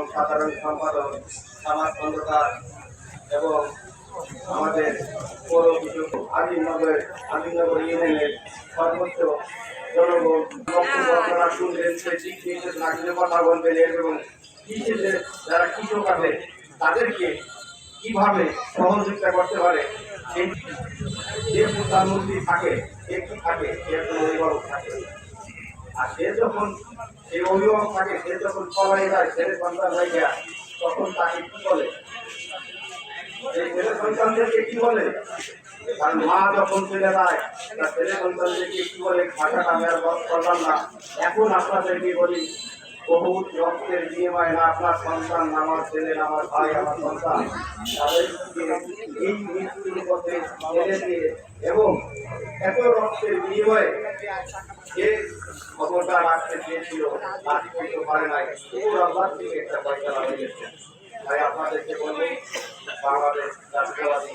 এবং সাধারণ সম্পাদক, সমাজ খন্দকার এবং আমাদের পৌর কিছু আজিমনগর আজিমনগর ইউনিয়নের সর্বোচ্চ জনগণ আপনারা শুনলেন সে নির্দেশ কথা বলবেন এবং কৃষিদের যারা কৃষক আছে, তাদেরকে কীভাবে সহযোগিতা করতে পারে যে প্রধানমন্ত্রী থাকে কি থাকে একজন অভিভাবক থাকে। আর সে যখন সেই অভিভাবক থাকে, সে যখন পলাই যায় ছেলে সন্তান হয়ে যায়, তখন তাকে কি বলে? এই ছেলে সন্তানদেরকে কি বলে? আর মা যখন চলে যায়, তার ছেলে সন্তানদেরকে কি বলে? ভাষাটা আমি আর করলাম না। এখন আপনাদেরকে বলি বহু রক্তের বিনিময়ে না, আপনার সন্তান, আমার ছেলে, আমার ভাই, আমার সন্তান তাদেরকে এই মৃত্যুর পথে ছেড়ে দিয়ে এবং এত রক্তের বিনিময়ে যে খবরটা রাখতে চেয়েছিল আজ করতে পারে নাই। পুরো আল্লাহ থেকে একটা পয়সা হয়ে তাই আপনাদেরকে বলব, বাংলাদেশ জাতীয়বাদী